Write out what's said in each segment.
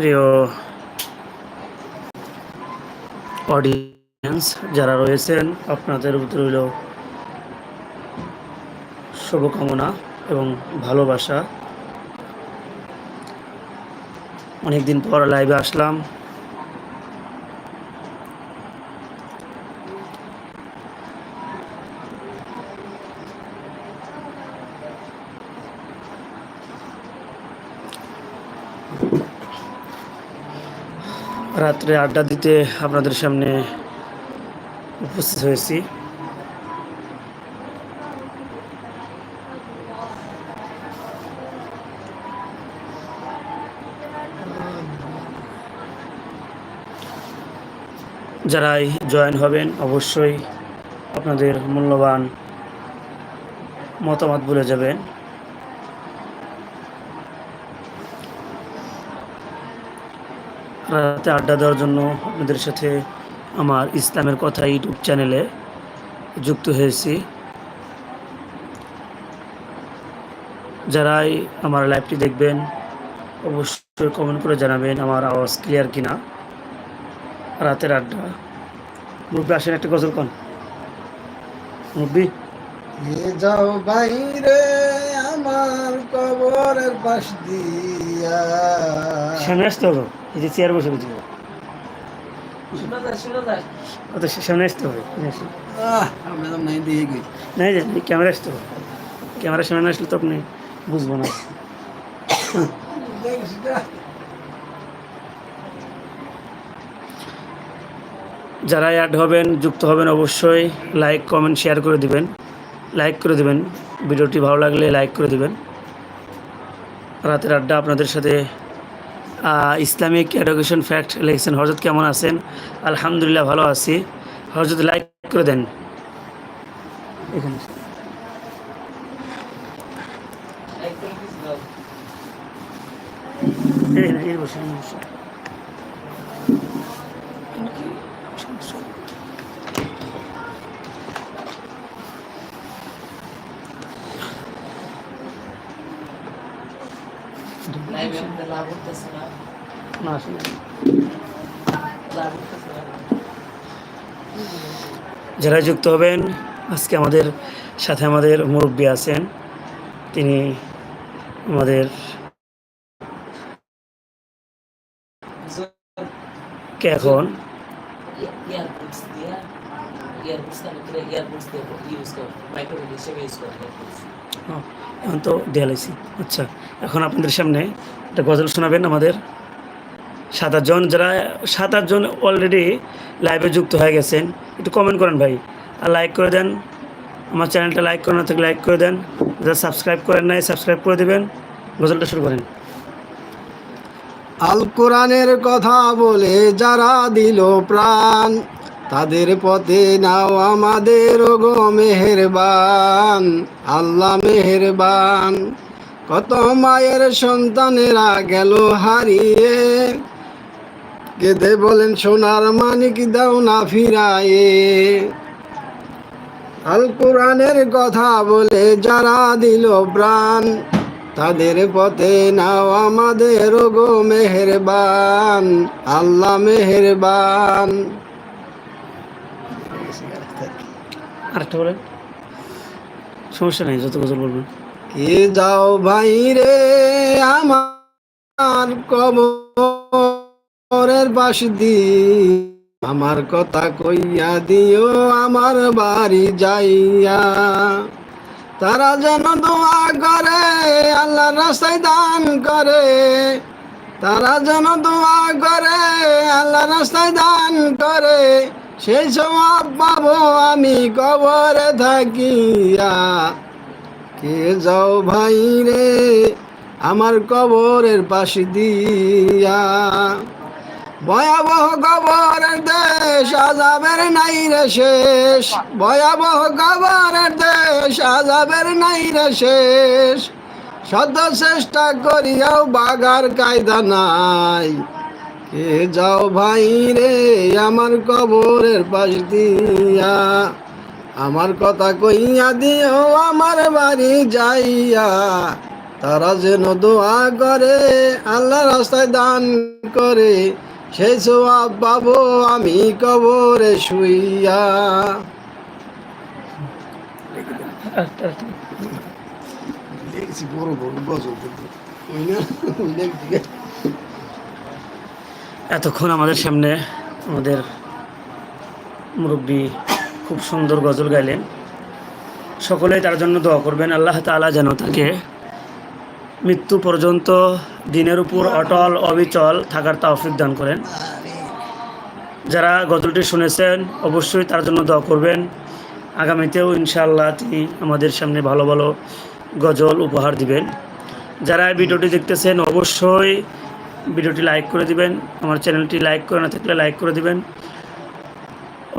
প্রিয় অডিয়েন্স যারা রয়েছেন আপনাদের রইল শুভকামনা এবং ভালোবাসা। অনেকদিন পর লাইভে আসলাম। রাত্রে আড্ডা দিতে আপনাদের সামনে উপস্থিত হয়েছি। যারাই জয়েন হবেন, অবশ্যই আপনাদের মূল্যবান মতামত বলে যাবেন। রাতে আড্ডা দেওয়ার জন্য আপনাদের সাথে আমার ইসলামের কথা ইউটিউব চ্যানেলে যুক্ত হয়েছি। যারাই আমার লাইভটি দেখবেন, অবশ্যই কমেন্ট করে জানাবেন আমার আওয়াজ ক্লিয়ার কিনা। রাতের আড্ডা। মুরব্বী আসেন একটা গজল কন। মুরব্বী? এ যাও বাইরে আমার কবরের পাশ দিয়া। সামনে আসতে হবে। এই যে চেয়ার বসে সামনে আসতে হবে। নাই ক্যামেরা আসতে হবে। ক্যামেরার সামনে না আসলে তো আপনি বুঝব না? যারা অ্যাড হবেন যুক্ত হবেন অবশ্যই লাইক কমেন্ট শেয়ার করে দিবেন। লাইক করে দিবেন। ভিডিওটি ভালো লাগলে লাইক করে দিবেন। রাতের আড্ডা আপনাদের সাথে ইসলামিক এডুকেশন ফ্যাক্ট লিখছেন। হজরত কেমন আছেন? আলহামদুলিল্লাহ ভালো আছি। হজরত লাইক করে দেন। এখানে। না, বসে, না আসলে যারা যুক্ত হবেন আজকে আমাদের সাথে আমাদের মুরব্বী আছেন। তিনি আমাদের এখন? ইয়ারবুডস দিয়ে ইয়ারবুডস দিয়ে ইউজ কর মাইক্রোফোন হিসেবে ইউজ কর এখন তো দেয়ালাইছি আচ্ছা এখন আপনাদের সামনে একটা গজল শোনাবেন আমাদের। সাত আটজন যারা সাত আটজন অলরেডি লাইভে যুক্ত হয়ে গেছেন, একটু কমেন্ট করেন ভাই। আর লাইক করে দেন। আমার চ্যানেলটা লাইক করেন না থাকলে লাইক করে দেন। যারা সাবস্ক্রাইব করেন নাই সাবস্ক্রাইব করে দেবেন। গজলটা শুরু করেন। আল কোরআনের কথা বলে যারা দিল প্রাণ তাদের পথে নাও আমাদের গো মেহেরবান, আল্লাহ মেহেরবান। কত মায়ের সন্তানেরা গেল হারিয়ে। কেঁদে বলেন, সোনার মানিক দাও না ফিরায়ে। আল কোরআনের কথা বলে যারা দিল প্রাণ, তাদের পথে নাও আমাদের গো মেহেরবান, আল্লাহ মেহেরবান। আরেকটা বলেন। সমস্যা যত গজল বলবেন। কে যাও ভাই রে আমার কবরের পাশ দি আমার কথা কইয়া দিও, আমার বাড়ি যাইয়া। তারা যেন দোয়া করে আল্লাহ রাস্তায় দান করে। তারা যেন দোয়া করে আল্লাহ রাস্তায় দান করে। সেই সব পাবো আমি কবরে থাকিয়া। কে যাও ভাই রে আমার কবরের পাশে দিয়া। ভয়াবহ কবরের দেশ আজাবের নাই রে শেষ। ভয়াবহ কবরের দেশ আজাবের নাই রে শেষ। সদ চেষ্টা করিয়াও বাগার কায়দা নাই। কে যাও ভাই রে, আমার কবরের পাশ দিয়া। আমার কথা কইয়া দিও, আমার বাড়ি যাইয়া। তারা যেন দোয়া করে, আল্লাহ রাস্তায় দান করে সেই সবাব পাবো আমি কবরে শুইয়া। বড় বড় দেখছি। এতক্ষণ আমাদের সামনে আমাদের মুরব্বী খুব সুন্দর গজল গাইলেন। সকলেই তার জন্য দোয়া করবেন। আল্লাহ তাআলা যেন তাকে মৃত্যু পর্যন্ত দিনের উপর অটল, অবিচল থাকার তৌফিক দান করেন। যারা গজলটি শুনেছেন, অবশ্যই তার জন্য দোয়া করবেন। আগামীতেও ইনশাআল্লাহ তিনি আমাদের সামনে ভালো ভালো গজল উপহার দিবেন। যারা ভিডিওটি দেখতেছেন, অবশ্যই ভিডিওটি লাইক করে দিবেন আমার চ্যানেলটি লাইক করে না থাকলে লাইক করে দিবেন।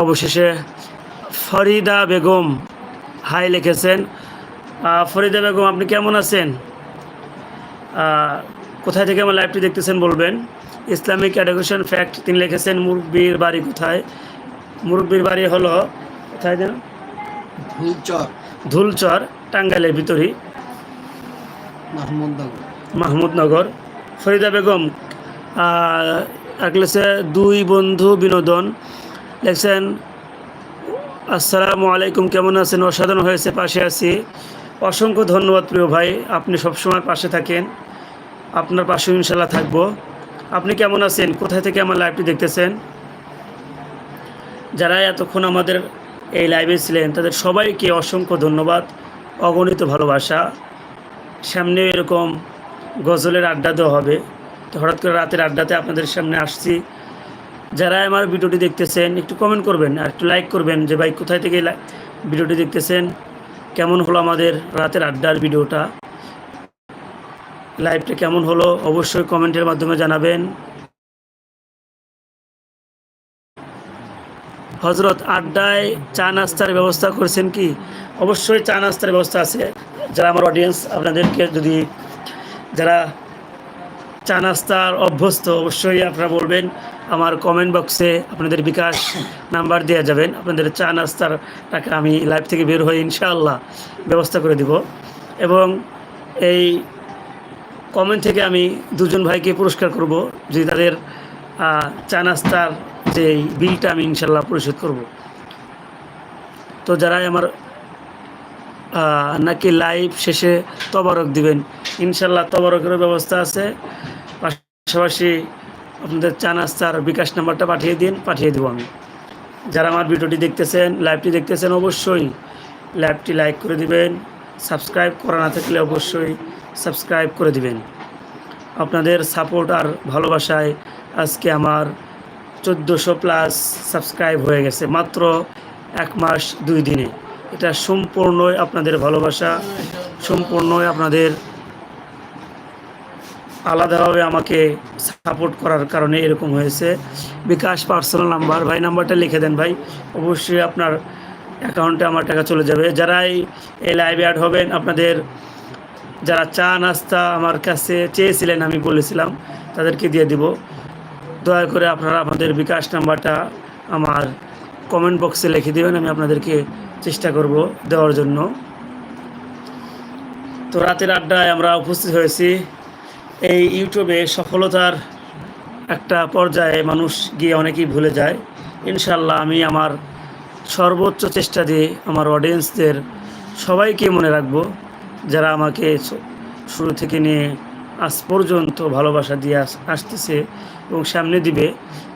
অবশেষে ফরিদা বেগম হাই লিখেছেন ফরিদা বেগম আপনি কেমন আছেন? কোথায় থেকে আমার লাইভটি দেখতেছেন বলবেন। ইসলামিক এডুকেশন ফ্যাক্ট তিনি লিখেছেন মুরব্বীর বাড়ি কোথায়? মুরব্বীর বাড়ি হলো কোথায় যেন? ফুলচর ধুলচর টাঙ্গাইলের ভিতরই। মাহমুদ মাহমুদনগর। ফরিদা বেগম লেখছে দুই বন্ধু বিনোদন। লেখছেন, আসসালামু আলাইকুম, কেমন আছেন? অসাধারণ হয়েছে, পাশে আছি। অসংখ্য ধন্যবাদ প্রিয় ভাই, আপনি সবসময় পাশে থাকেন। আপনার পাশে ইনশাল্লাহ থাকব। আপনি কেমন আছেন? কোথায় থেকে আমার লাইভটি দেখতেছেন? যারা এতক্ষণ আমাদের এই লাইভে ছিলেন, তাদের সবাইকে অসংখ্য ধন্যবাদ। অগণিত ভালোবাসা। সামনে এরকম গজলের আড্ডা দেওয়া হবে। তো হঠাৎ করে রাতের আড্ডাতে আপনাদের সামনে আসছি। যারা আমার ভিডিওটি দেখতেছেন, একটু কমেন্ট করবেন আর একটু লাইক করবেন যে, ভাই, কোথায় থেকে ভিডিওটি দেখতেছেন? কেমন হলো আমাদের রাতের আড্ডার ভিডিওটা? লাইভটা কেমন হলো? অবশ্যই কমেন্টের মাধ্যমে জানাবেন। হজরত আড্ডায় চা নাস্তার ব্যবস্থা করেছেন কি? অবশ্যই চা নাস্তার ব্যবস্থা আছে। যারা আমার অডিয়েন্স আপনাদেরকে যদি যারা চা নাস্তার অভ্যস্ত, অবশ্যই আপনারা বলবেন, আমার কমেন্ট বক্সে আপনাদের বিকাশ নাম্বার দেওয়া যাবেন। আপনাদের চা নাস্তার টাকা আমি লাইভ থেকে বের হয়ে ইনশাআল্লাহ ব্যবস্থা করে দিব। এবং এই কমেন্ট থেকে আমি দুজন ভাইকে পুরস্কার করব যদি তাদের চা নাস্তার যে বিলটা আমি ইনশাল্লাহ পরিশোধ করব। তো যারাই আমার নাকি লাইভ শেষে তবারক দিবেন? ইনশাল্লাহ তবারকেরও ব্যবস্থা আছে। পাশাপাশি আপনাদের চা নাস্তার বিকাশ নাম্বারটা পাঠিয়ে দিন, পাঠিয়ে দেবো আমি। যারা আমার ভিডিওটি দেখতেছেন, লাইভটি দেখতেছেন, অবশ্যই লাইভটি লাইক করে দিবেন। সাবস্ক্রাইব করা না থাকলে অবশ্যই সাবস্ক্রাইব করে দিবেন। আপনাদের সাপোর্ট আর ভালোবাসায় আজকে আমার চোদ্দোশো প্লাস সাবস্ক্রাইব হয়ে গেছে, মাত্র এক মাস দুই দিনে। এটা সম্পূর্ণই আপনাদের ভালোবাসা, সম্পূর্ণই আপনাদের আলাদাভাবে আমাকে সাপোর্ট করার কারণে এরকম হয়েছে। বিকাশ পার্সোনাল নাম্বার ভাই নাম্বারটা লিখে দেন ভাই। অবশ্যই আপনার অ্যাকাউন্টে আমার টাকা চলে যাবে। যারাই এই লাইভে অ্যাড হবেন, আপনাদের যারা চা নাস্তা আমার কাছে চেয়েছিলেন, আমি বলেছিলাম, তাদেরকে দিয়ে দিব। দয়া করে আপনারা আমাদের বিকাশ নাম্বারটা আমার কমেন্ট বক্সে লিখে দেবেন, আমি আপনাদেরকে চেষ্টা করব দেওয়ার জন্য। তো রাতের আড্ডায় আমরা উপস্থিত হয়েছি। এই ইউটিউবে সফলতার একটা পর্যায়ে মানুষ গিয়ে অনেকেই ভুলে যায়। ইনশাল্লাহ আমি আমার সর্বোচ্চ চেষ্টা দিয়ে আমার অডিয়েন্সদের সবাইকে মনে রাখব, যারা আমাকে শুরু থেকে নিয়ে আজ পর্যন্ত ভালোবাসা দিয়ে আসতেছে। এবং সামনে দিবে,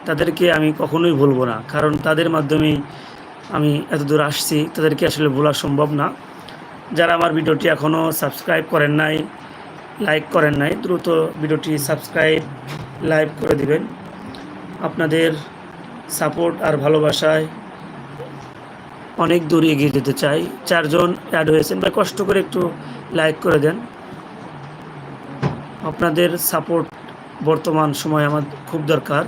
তাদেরকে আমি কখনোই ভুলবো না। কারণ তাদের মাধ্যমেই আমি এত দূর আসছি, তাদেরকে আসলে ভোলা সম্ভব না। যারা আমার ভিডিওটি এখনও সাবস্ক্রাইব করেন নাই, লাইক করেন নাই, দ্রুত ভিডিওটি সাবস্ক্রাইব, লাইক করে দিবেন। আপনাদের সাপোর্ট আর ভালোবাসায় অনেক দূর এগিয়ে যেতে চাই। চারজন অ্যাড হয়েছেন বা কষ্ট করে একটু লাইক করে দেন। আপনাদের সাপোর্ট বর্তমান সময় আমার খুব দরকার।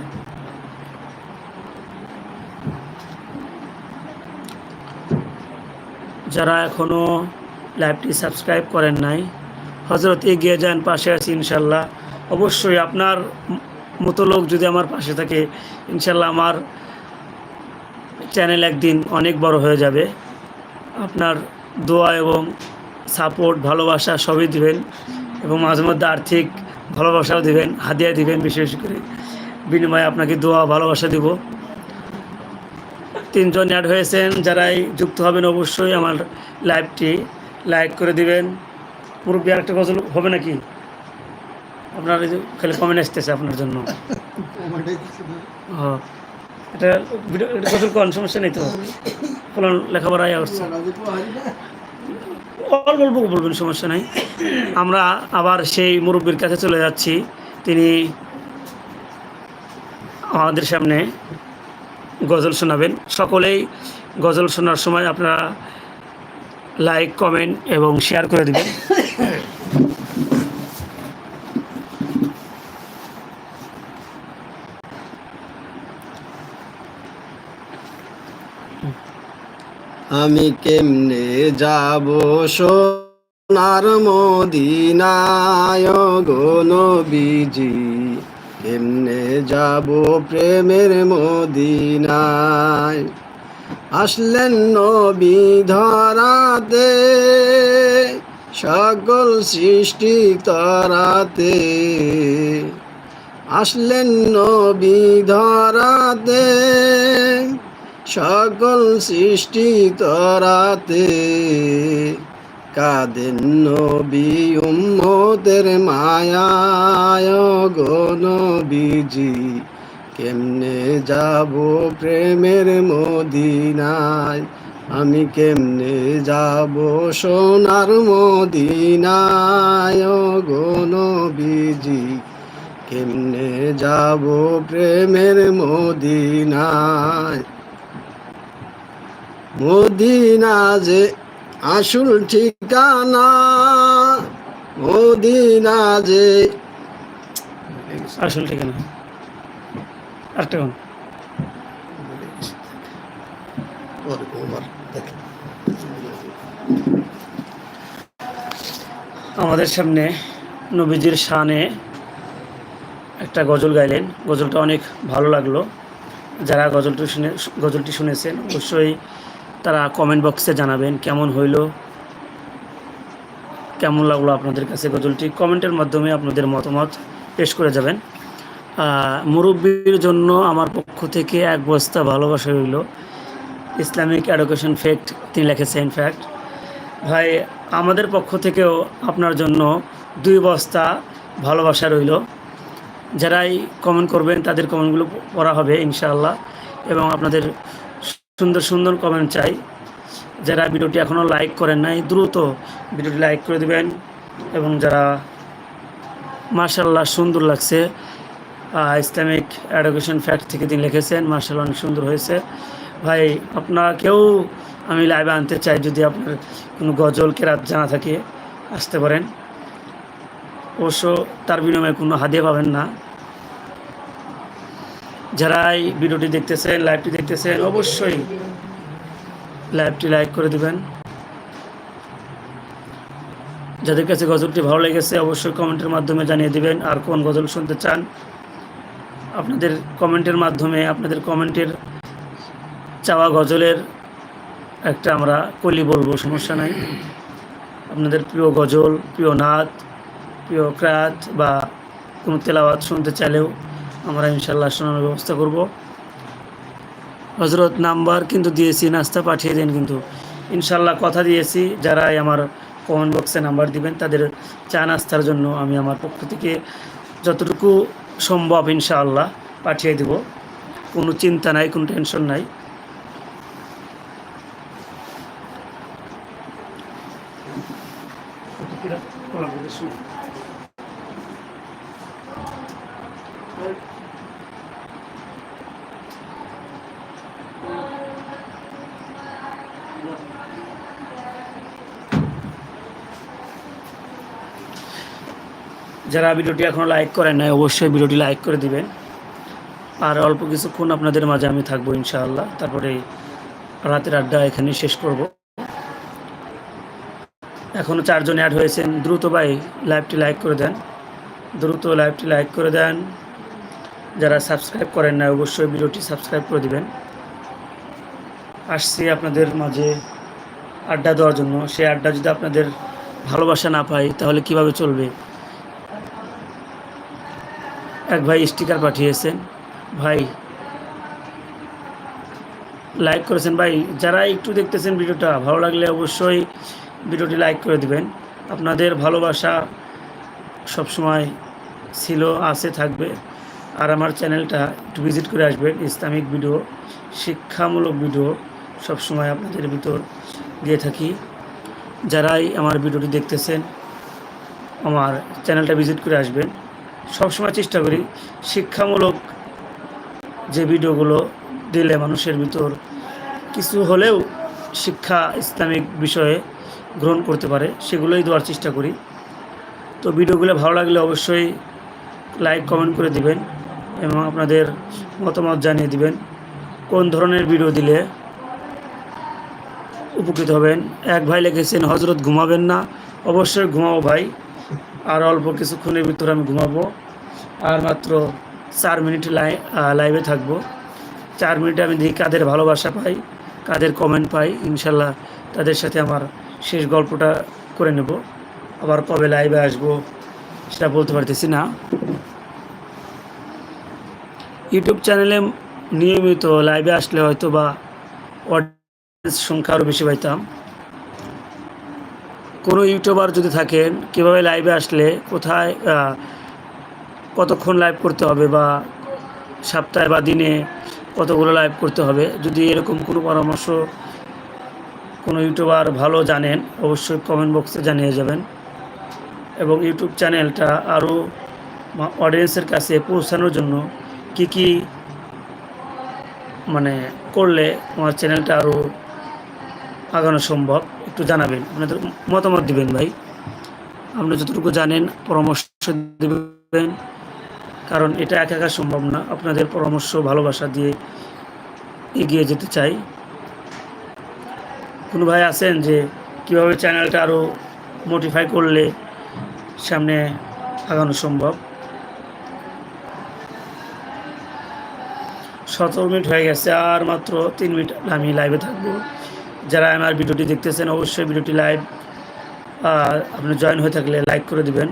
যারা এখনও লাইভটি সাবস্ক্রাইব করেন নাই হজরত এগিয়ে যান, পাশে আছি ইনশাল্লাহ অবশ্যই আপনার মতো লোক যদি আমার পাশে থাকে ইনশাল্লাহ আমার চ্যানেল একদিন অনেক বড় হয়ে যাবে। আপনার দোয়া এবং সাপোর্ট, ভালোবাসা সবই দিবেন। এবং মাঝে মধ্যে আর্থিক ভালোবাসাও দিবেন, হাদিয়া দিবেন বিশেষ করে। বিনিময়ে আপনাকে দোয়া, ভালোবাসা দিব। তিনজন অ্যাড হয়েছেন, যারাই যুক্ত হবেন অবশ্যই আমার লাইভটি লাইক করে দিবেন। মুরব্বী আরেকটা গজল হবে নাকি? আপনার খালি কমেন্ট আসতেছে আপনার জন্য। ও, এটা গজল কোন? সমস্যা নেই তো। কোনো লেখাপড়ায় আসছে। অল্প অল্প বলবেন, সমস্যা নাই। আমরা আবার সেই মুরব্বীর কাছে চলে যাচ্ছি। তিনি আমাদের সামনে গজল শোনাবেন। সকলেই গজল শোনার সময় আপনারা লাইক কমেন্ট এবং শেয়ার করে দিবেন। আমি কেমনে যাব সোনার মদিনায় গো নবীজি? কেমনে যাব প্রেমের মদিনায়? আসলেন নবী ধরাতে, সকল সৃষ্টি তরাতে। আসলেন নবী ধরাতে সকল সৃষ্টি তরাতে। কাদেন নবী উম্মতের মায়ায় গো নবীজি, কেমনে যাব প্রেমের মদিনায়? আমি কেমনে যাব সোনার মদিনায় গো নবীজি, কেমনে যাব প্রেমের মদিনায়? মদিনা যে আসল ঠিকানা, মদিনা যে আসল ঠিকানা। আরেকটা আমাদের সামনে নবীজির শানে একটা গজল গাইলেন। গজলটা অনেক ভালো লাগল। যারা গজলটি শুনে গজলটি শুনেছেন, অবশ্যই তারা কমেন্ট বক্সে জানাবেন কেমন হইল, কেমন লাগল আপনাদের কাছে গজলটি। কমেন্টের মাধ্যমে আপনাদের মতামত পেশ করে যাবেন। মুরব্বির জন্য আমার পক্ষ থেকে এক বস্তা ভালোবাসা রইল। ইসলামিক এডুকেশন ফ্যাক্ট তিনি লিখেছেন ফ্যাক্ট ভাই, আমাদের পক্ষ থেকেও আপনার জন্য দুই বস্তা ভালোবাসা রইল। যারাই কমেন্ট করবেন, তাদের কমেন্টগুলো পড়া হবে, ইনশাআল্লাহ। এবং আপনাদের সুন্দর সুন্দর কমেন্ট চাই। যারা ভিডিওটি এখনও লাইক করেন নাই, দ্রুত ভিডিওটি লাইক করে দিবেন এবং যারা মার্শাল্লাহ সুন্দর লাগছে ইসলামিক এডুকেশন ফ্যাক্ট থেকে তিনি লিখেছেন মার্শাল অনেক সুন্দর হয়েছে। ভাই, আপনাকেও আমি লাইভে আনতে চাই যদি আপনার কোনো গজল, কেরাত জানা থাকে, আসতে পারেন। অবশ্য তার বিনিময়ে কোনো হাদিয়া পাবেন না। যারা এই ভিডিওটি দেখতেছেন লাইভটি দেখতেছেন অবশ্যই লাইভটি লাইক করে দিবেন। যাদের কাছে গজলটি ভালো লেগেছে, অবশ্যই কমেন্টের মাধ্যমে জানিয়ে দিবেন আর কোন গজল শুনতে চান। আপনাদের কমেন্টের মাধ্যমে আপনাদের কমেন্টের চাওয়া গজলের একটা আমরা কলি বলব, সমস্যা নাই। আপনাদের প্রিয় গজল, প্রিয় নাচ প্রিয় ক্রাত বা কোনো তেলাওয়াত শুনতে চাইলেও আমরা ইনশাল্লাহ শোনানোর ব্যবস্থা করব। হজরত নাম্বার কিন্তু দিয়েছি, নাস্তা পাঠিয়ে দিন কিন্তু। ইনশাল্লাহ কথা দিয়েছি, যারাই আমার কমেন্ট বক্সে নাম্বার দিবেন, তাদের চা নাস্তার জন্য আমি আমার পক্ষ থেকে যতটুকু সম্ভব ইনশাআল্লাহ পাঠিয়ে দেব। কোনো চিন্তা নাই, কোনো টেনশন নাই। যারা ভিডিওটি এখনও লাইক করেন নাই, অবশ্যই ভিডিওটি লাইক করে দিবেন। আর অল্প কিছুক্ষণ আপনাদের মাঝে আমি থাকব ইনশাআল্লাহ। তারপরে রাতের আড্ডা এখানে শেষ করব। এখনও চারজন অ্যাড হয়েছেন। দ্রুত ভাই লাইভটি লাইক করে দেন। দ্রুত লাইভটি লাইক করে দেন। যারা সাবস্ক্রাইব করেন না অবশ্যই ভিডিওটি সাবস্ক্রাইব করে দিবেন। আসছি আপনাদের মাঝে আড্ডা দেওয়ার জন্য। সেই আড্ডা যদি আপনাদের ভালোবাসা না পাই তাহলে কীভাবে চলবে? এক ভাই স্টিকার পাঠিয়েছেন। ভাই লাইক করেছেন। ভাই, যারা একটু দেখতেছেন ভিডিওটা, ভালো লাগলে অবশ্যই ভিডিওটি লাইক করে দিবেন। আপনাদের ভালোবাসা সবসময় ছিল, আছে, থাকবে। আর আমার চ্যানেলটা একটু ভিজিট করে আসবেন। ইসলামিক ভিডিও, শিক্ষামূলক ভিডিও সবসময় আপনাদের ভিতর দিয়ে থাকি। যারাই আমার ভিডিওটি দেখতেছেন, আমার চ্যানেলটা ভিজিট করে আসবেন। সবসময় চেষ্টা করি শিক্ষামূলক যে ভিডিওগুলো দিলে মানুষের ভিতর কিছু হলেও শিক্ষা ইসলামিক বিষয়ে গ্রহণ করতে পারে, সেগুলোই দেওয়ার চেষ্টা করি। তো ভিডিওগুলো ভালো লাগলে অবশ্যই লাইক, কমেন্ট করে দিবেন এবং আপনাদের মতামত জানিয়ে দিবেন। কোন ধরনের ভিডিও দিলে উপকৃত হবেন? এক ভাই লিখেছেন হজরত ঘুমাবেন না। অবশ্যই ঘুমাও ভাই। আর অল্প কিছুক্ষণের ভিতরে আমি ঘুমাবো। আর মাত্র চার মিনিট লাই লাইভে থাকব। চার মিনিটে আমি দেখি কাদের ভালোবাসা পাই, কাদের কমেন্ট পাই। ইনশাল্লাহ তাদের সাথে আমার শেষ গল্পটা করে নেব। আবার কবে লাইভে আসব সেটা বলতে পারতেছি না। ইউটিউব চ্যানেলে নিয়মিত লাইভে আসলে হয়তো বা অডিয়েন্স সংখ্যা আরও বেশি পাইতাম। কোনো ইউটিউবার যদি থাকেন, কীভাবে লাইভে আসলে, কোথায় কতক্ষণ লাইভ করতে হবে বা সপ্তাহে বা দিনে কতগুলো লাইভ করতে হবে, যদি এরকম কোনো পরামর্শ কোনো ইউটিউবার ভালো জানেন, অবশ্যই কমেন্ট বক্সে জানিয়ে যাবেন। এবং ইউটিউব চ্যানেলটা আরও অডিয়েন্সের কাছে পৌঁছানোর জন্য কি কি মানে করলে আমার চ্যানেলটা আরও আগানো সম্ভব, একটু জানাবেন, আপনাদের মতামত দিবেন ভাই। আপনি যতটুকু জানেন, পরামর্শ দেবেন, কারণ এটা একা একা সম্ভব না। আপনাদের পরামর্শ, ভালোবাসা দিয়ে এগিয়ে যেতে চাই। কোনো ভাই আছেন যে কীভাবে চ্যানেলটা আরও মোটিফাই করলে সামনে আগানো সম্ভব? সতেরো মিনিট হয়ে গেছে, আর মাত্র তিন মিনিট আমি লাইভে থাকব। যারা আমার ভিডিওটি দেখতেছেন, অবশ্যই ভিডিওটি লাইভ আপনি জয়েন হয়ে থাকলে লাইক করে দিবেন,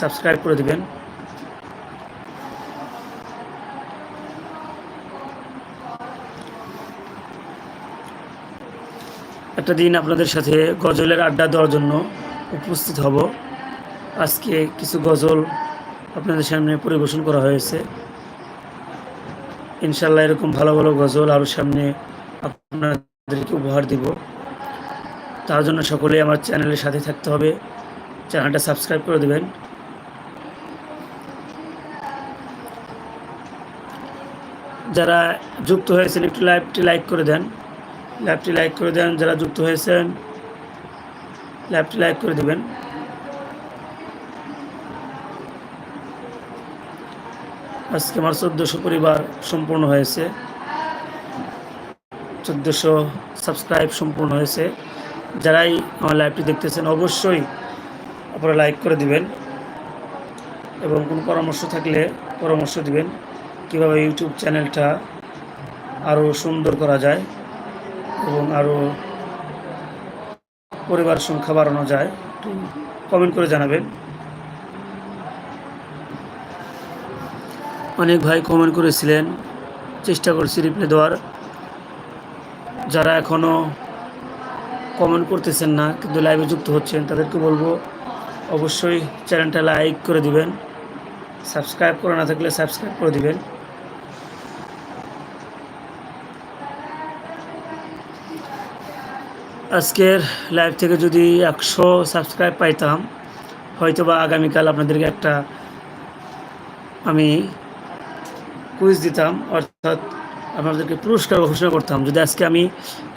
সাবস্ক্রাইব করে দিবেন। একটা দিন আপনাদের সাথে গজলের আড্ডা দেওয়ার জন্য উপস্থিত হব। আজকে কিছু গজল আপনাদের সামনে পরিবেশন করা হয়েছে। ইনশাল্লাহ এরকম ভালো ভালো গজল আরও সামনে আপনাদেরকে উপহার দিব। তার জন্য সকলেই আমার চ্যানেলের সাথে থাকতে হবে। চ্যানেলটা সাবস্ক্রাইব করে দেবেন। যারা যুক্ত হয়েছেন, একটু লাইভটি লাইক করে দেন। লাইভটি লাইক করে দেন, যারা যুক্ত হয়েছেন, লাইভটি লাইক করে দেবেন। আজকে আমার চোদ্দোশো পরিবার সম্পূর্ণ হয়েছে। চোদ্দোশো সাবস্ক্রাইব সম্পূর্ণ হয়েছে। যারাই আমার লাইভটি দেখতেছেন, অবশ্যই আপনারা লাইক করে দিবেন। এবং কোনো পরামর্শ থাকলে পরামর্শ দিবেন, কীভাবে ইউটিউব চ্যানেলটা আরও সুন্দর করা যায় এবং আরও পরিবার সংখ্যা বাড়ানো যায়, একটু কমেন্ট করে জানাবেন। অনেক ভাই কমেন্ট করেছিলেন, চেষ্টা করছি রিপ্লাই দেওয়ার। যারা এখনও কমেন্ট করতেছেন না, কিন্তু লাইভে যুক্ত হচ্ছেন, তাদেরকে বলব অবশ্যই চ্যানেলটা লাইক করে দিবেন। সাবস্ক্রাইব করে না থাকলে সাবস্ক্রাইব করে দিবেন। আজকের লাইভ থেকে যদি একশো সাবস্ক্রাইব পাইতাম হয়তো বা আগামীকাল আপনাদেরকে একটা আমি কুইজ দিতাম, অর্থাৎ আপনাদেরকে পুরস্কার ঘোষণা করতাম। যদি আজকে আমি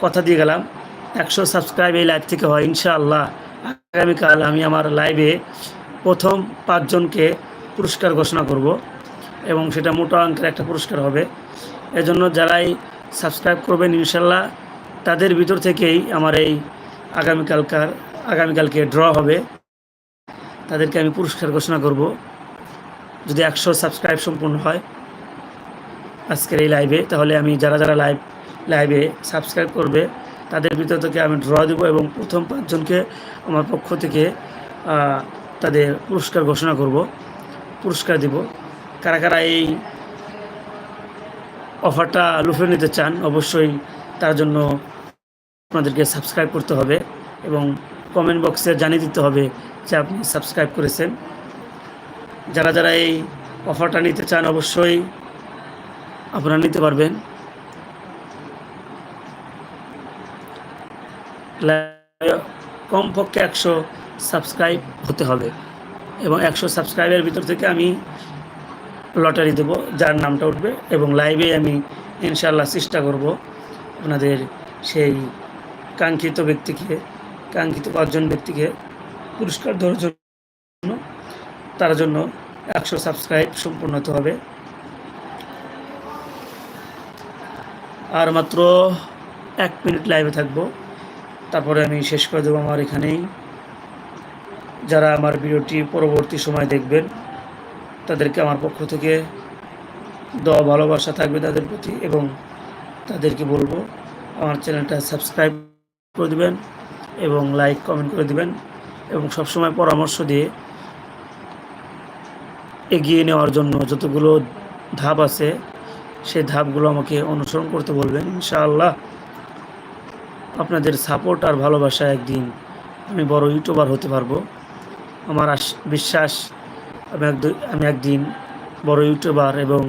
কথা দিয়ে গেলাম, একশো সাবস্ক্রাইব এই লাইভ থেকে হয়, ইনশাআল্লাহ আগামীকাল আমি আমার লাইভে প্রথম পাঁচজনকে পুরস্কার ঘোষণা করব এবং সেটা মোটা অঙ্কের একটা পুরস্কার হবে। এজন্য যারাই সাবস্ক্রাইব করবেন ইনশাল্লাহ তাদের ভিতর থেকেই আমার এই আগামীকালকার, আগামীকালকে ড্র হবে। তাদেরকে আমি পুরস্কার ঘোষণা করব। যদি একশো সাবস্ক্রাইব সম্পূর্ণ হয় আজকের এই লাইভে তাহলে আমি যারা যারা লাইভ লাইভে সাবস্ক্রাইব করবে, তাদের ভিতর থেকে আমি ড্র দেবো এবং প্রথম পাঁচজনকে আমার পক্ষ থেকে তাদের পুরস্কার ঘোষণা করব, পুরস্কার দিব। কারা কারা এই অফারটা লুফে নিতে চান, অবশ্যই তার জন্য আপনাদেরকে সাবস্ক্রাইব করতে হবে এবং কমেন্ট বক্সে জানিয়ে দিতে হবে যে আপনি সাবস্ক্রাইব করেছেন। যারা যারা এই অফারটা নিতে চান, অবশ্যই আপনারা নিতে পারবেন। কমপক্ষে একশো সাবস্ক্রাইব হতে হবে এবং একশো সাবস্ক্রাইবের ভিতর থেকে আমি লটারি দেব, যার নামটা উঠবে এবং লাইভে আমি ইনশাল্লাহ চেষ্টা করব আপনাদের সেই কাঙ্ক্ষিত ব্যক্তিকে, কাঙ্ক্ষিত পাঁচজন ব্যক্তিকে পুরস্কার দেওয়ার জন্য। তার জন্য একশো সাবস্ক্রাইব সম্পূর্ণ হতে হবে। আর মাত্র এক মিনিট লাইভে থাকব। তারপরে আমি শেষ করে দেবো আমার এখানেই। যারা আমার ভিডিওটি পরবর্তী সময় দেখবেন, তাদেরকে আমার পক্ষ থেকে দেওয়া ভালোবাসা থাকবে তাদের প্রতি এবং তাদেরকে বলব, আমার চ্যানেলটা সাবস্ক্রাইব করে দেবেন এবং লাইক কমেন্ট করে দেবেন এবং সবসময় পরামর্শ দিয়ে এগিয়ে নেওয়ার জন্য যতগুলো ধাপ আছে সেই ধাপগুলো আমাকে অনুসরণ করতে বলবেন, ইনশাআল্লাহ। আপনাদের সাপোর্ট আর ভালোবাসা একদিন আমি বড় ইউটিউবার হতে পারব। আমার বিশ্বাস, আমি আমি একদিন বড় ইউটিউবার এবং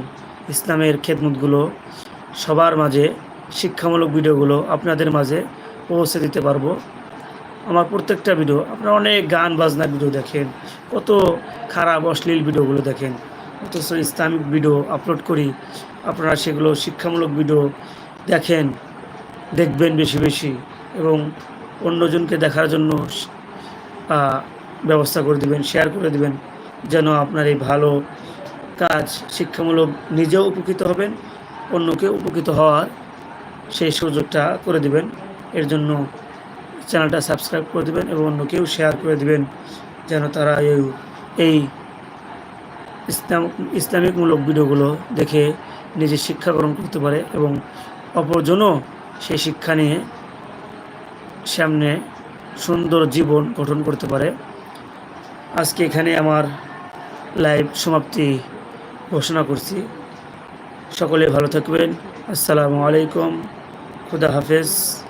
ইসলামের খেদমতগুলো সবার মাঝে, শিক্ষামূলক ভিডিওগুলো আপনাদের মাঝে পৌঁছে দিতে পারব। আমার প্রত্যেকটা ভিডিও, আপনারা অনেক গান বাজনার ভিডিও দেখেন, কত খারাপ, অশ্লীল ভিডিওগুলো দেখেন, অথচ ইসলামিক ভিডিও আপলোড করি আপনারা সেগুলো শিক্ষামূলক ভিডিও দেখেন, দেখবেন বেশি বেশি এবং অন্যজনকে দেখার জন্য ব্যবস্থা করে দিবেন শেয়ার করে দিবেন, যেন আপনার এই ভালো কাজ শিক্ষামূলক নিজেও উপকৃত হবেন অন্যকে উপকৃত হওয়ার সেই সুযোগটা করে দিবেন। এর জন্য চ্যানেলটা সাবস্ক্রাইব করে দেবেন এবং অন্যকেও শেয়ার করে দিবেন, যেন তারা এই ইসলাম, ইসলামিকমূলক ভিডিওগুলো দেখে নিজে শিক্ষা গ্রহণ করতে পারে এবং অপরজনও সেই শিক্ষা নিয়ে সামনে সুন্দর জীবন গঠন করতে পারে। আজকে এখানে আমার লাইভ সমাপ্তি ঘোষণা করছি। সকলে ভালো থাকবেন। আসসালামু আলাইকুম। খুদা হাফেজ।